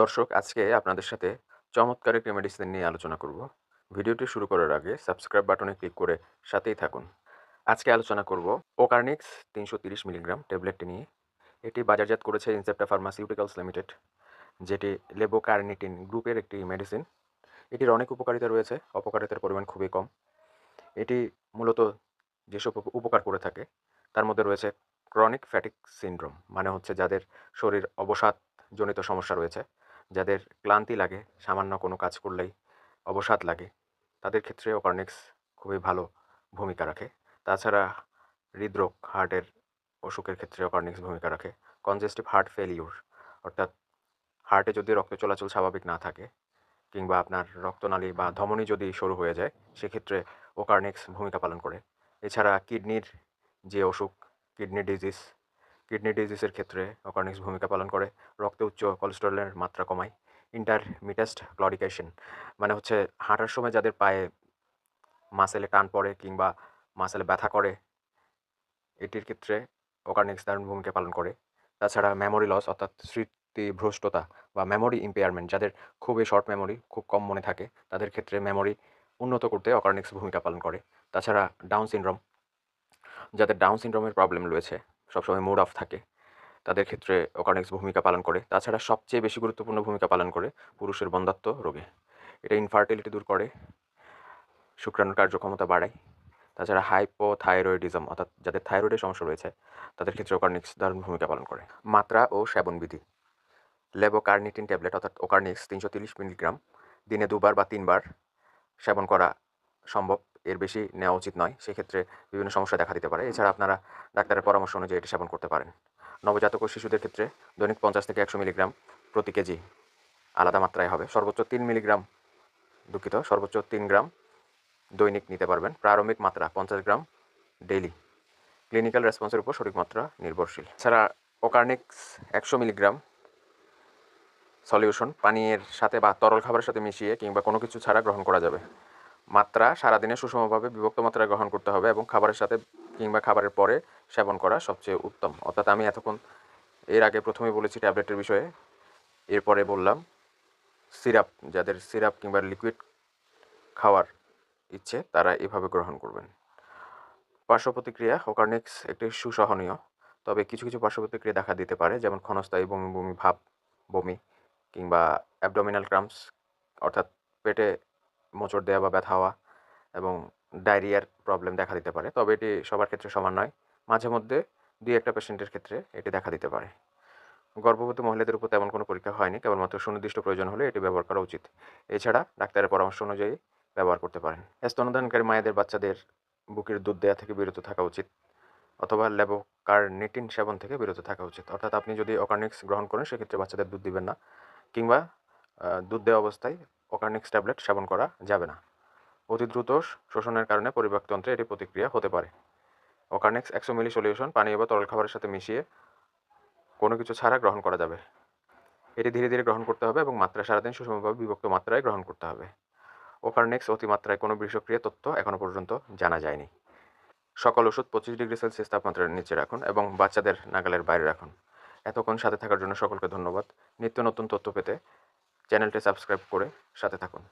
দর্শক, আজকে আপনাদের সাথে চমৎকার একটি মেডিসিন নিয়ে আলোচনা করব। ভিডিওটি শুরু করার আগে সাবস্ক্রাইব বাটনে ক্লিক করে সাথেই থাকুন। আজকে আলোচনা করব ওকার্নিক্স তিনশো তিরিশ মিলিগ্রাম ট্যাবলেটটি নিয়ে। এটি বাজারজাত করেছে ইনসেপ্টা ফার্মাসিউটিক্যালস লিমিটেড যেটি লেবোকার্নিটিন গ্রুপের একটি মেডিসিন এটির অনেক উপকারিতা রয়েছে, অপকারিতার পরিমাণ খুবই কম। এটি মূলত যেসব উপকার করে থাকে, তার মধ্যে রয়েছে ক্রনিক ফ্যাটিক সিনড্রোম মানে হচ্ছে যাদের শরীর অবসাদ জনিত সমস্যা রয়েছে। যাদের ক্লান্তি লাগে, সামান্য কোনো কাজ করলেই অবসাদ লাগে, তাদের ক্ষেত্রে অকার্নিক্স খুবই ভালো ভূমিকা রাখে। তাছাড়া হৃদরোগ, হার্টের অসুখের ক্ষেত্রে অকার্নিক্স ভূমিকা রাখে। কনজেস্টিভ হার্ট ফেলিউর অর্থাৎ হার্টে যদি রক্ত চলাচল স্বাভাবিক না থাকে কিংবা আপনার রক্তনালী বা ধমনী যদি সরু হয়ে যায়, সেক্ষেত্রে ওকার্নিক্স ভূমিকা পালন করে। এছাড়া কিডনির যে অসুখ, কিডনি ডিজিজ কিডনি ডিজিজের ক্ষেত্রে অকার্নিক্স ভূমিকা পালন করে, রক্তে উচ্চ কোলেস্টেরলের মাত্রা কমায় ইন্টারমিটাস্ট ক্লডিকেশন মানে হচ্ছে হাঁটার সময় যাদের পায়ে মাসেলে টান পড়ে কিংবা মাসেলে ব্যথা করে, এটির ক্ষেত্রে অকার্নিক্স দারুণ ভূমিকা পালন করে। তাছাড়া মেমোরি লস অর্থাৎ স্মৃতিভ্রষ্টতা বা মেমোরি ইম্পেয়ারমেন্ট যাদের খুবই শর্ট মেমোরি খুব কম মনে থাকে, তাদের ক্ষেত্রে মেমোরি উন্নত করতে অকার্নিক্স ভূমিকা পালন করে। তাছাড়া ডাউন সিনড্রোম যাদের ডাউন সিনড্রোমের প্রবলেম রয়েছে সবসময় মুড অফ থাকে। তাদের ক্ষেত্রে অকার্নিক্স ভূমিকা পালন করে। তাছাড়া সবচেয়ে বেশি গুরুত্বপূর্ণ ভূমিকা পালন করে পুরুষের বন্ধাত্ব রোগে। এটা ইনফার্টিলিটি দূর করে, শুক্রাণুর কার্যক্ষমতা বাড়ায়। তাছাড়া হাইপোথাইরয়েডিজম অর্থাৎ যাদের থাইরয়েডের সমস্যা রয়েছে, তাদের ক্ষেত্রে ওকার্নিক্স দারুণ ভূমিকা পালন করে। মাত্রা ও সেবনবিধি লেবোকার্নিটিন ট্যাবলেট অর্থাৎ ওকার্নিক্স তিনশো তিরিশ মিলিগ্রাম, দিনে দুবার বা তিনবার সেবন করা সম্ভব। এর বেশি নেওয়া উচিত নয়। সেক্ষেত্রে বিভিন্ন সমস্যা দেখা দিতে পারে। এছাড়া আপনারা ডাক্তারের পরামর্শ অনুযায়ী এটি সেবন করতে পারেন। নবজাতক ও শিশুদের ক্ষেত্রে দৈনিক পঞ্চাশ থেকে একশো মিলিগ্রাম প্রতি কেজি আলাদা মাত্রায় হবে। সর্বোচ্চ তিন মিলিগ্রাম দুঃখিত, সর্বোচ্চ তিন গ্রাম দৈনিক নিতে পারবেন। প্রারম্ভিক মাত্রা পঞ্চাশ গ্রাম ডেইলি। ক্লিনিক্যাল রেসপন্সের উপর সঠিক মাত্রা নির্ভরশীল। এছাড়া ওকার্নিক্স একশো মিলিগ্রাম সলিউশন পানীয়ের সাথে বা তরল খাবারের সাথে মিশিয়ে কিংবা কোনো কিছু ছাড়া গ্রহণ করা যাবে। মাত্রা সারাদিনে সুষমভাবে বিভক্ত মাত্রায় গ্রহণ করতে হবে এবং খাবারের সাথে কিংবা খাবারের পরে সেবন করা সবচেয়ে উত্তম। অর্থাৎ আমি এতক্ষণ এর আগে প্রথমে বলেছি ট্যাবলেটের বিষয়ে। এরপরে বললাম, সিরাপ, যাদের সিরাপ কিংবা লিকুইড খাওয়ার ইচ্ছে, তারা এভাবে গ্রহণ করবেন। পার্শ্ব প্রতিক্রিয়া হোকার্নিক্স একটি সুসহনীয়, তবে কিছু কিছু পার্শ্ব প্রতিক্রিয়া দেখা দিতে পারে, যেমন ক্ষণস্থায়ী বমি বমি, ভাব, বমি কিংবা অ্যাবডোমিনাল ক্রাম্পস অর্থাৎ পেটে মোচড় দেওয়া বা ব্যথা হওয়া এবং ডায়রিয়ার প্রবলেম দেখা দিতে পারে। তবে এটি সবার ক্ষেত্রে সমান নয়। মাঝে মধ্যে দুই একটা পেশেন্টের ক্ষেত্রে এটি দেখা দিতে পারে। গর্ভবতী মহিলাদের উপর তেমন কোনো পরীক্ষা হয়নি। কেবলমাত্র সুনির্দিষ্ট প্রয়োজন হলে এটি ব্যবহার করা উচিত। এছাড়া ডাক্তারের পরামর্শ অনুযায়ী ব্যবহার করতে পারেন। স্তনদানকারী মায়েদের বাচ্চাদের বুকের দুধ দেওয়া থেকে বিরত থাকা উচিত অথবা ল্যাবোকার্নিটিন সেবন থেকে বিরত থাকা উচিত। অর্থাৎ আপনি যদি অকার্নিক্স গ্রহণ করেন, সেক্ষেত্রে বাচ্চাদের দুধ দিবেন না কিংবা দুধ দেওয়া অবস্থায় অকার্নিক্স ট্যাবলেট সেবন করা যাবে না। অতি দ্রুত শোষণের কারণে পরিপাকতন্ত্রে এটি প্রতিক্রিয়া হতে পারে। অকার্নিক্স একশো মিলি সলিউশন, পানীয় বা তরল খাবারের সাথে মিশিয়ে কোনো কিছু ছাড়া গ্রহণ করা যাবে। এটি ধীরে ধীরে গ্রহণ করতে হবে এবং মাত্রা সারাদিন সুষমভাবে বিভক্ত মাত্রায় গ্রহণ করতে হবে। ওকার্নিক্স অতিমাত্রায় কোনো বিষক্রিয়া তথ্য এখনও পর্যন্ত জানা যায়নি। সকল ওষুধ পঁচিশ ডিগ্রি সেলসিয়াস তাপমাত্রার নিচে রাখুন এবং বাচ্চাদের নাগালের বাইরে রাখুন। এতক্ষণ সাথে থাকার জন্য সকলকে ধন্যবাদ। নিত্য নতুন তথ্য পেতে চ্যানেলটি সাবস্ক্রাইব করে সাথে থাকুন।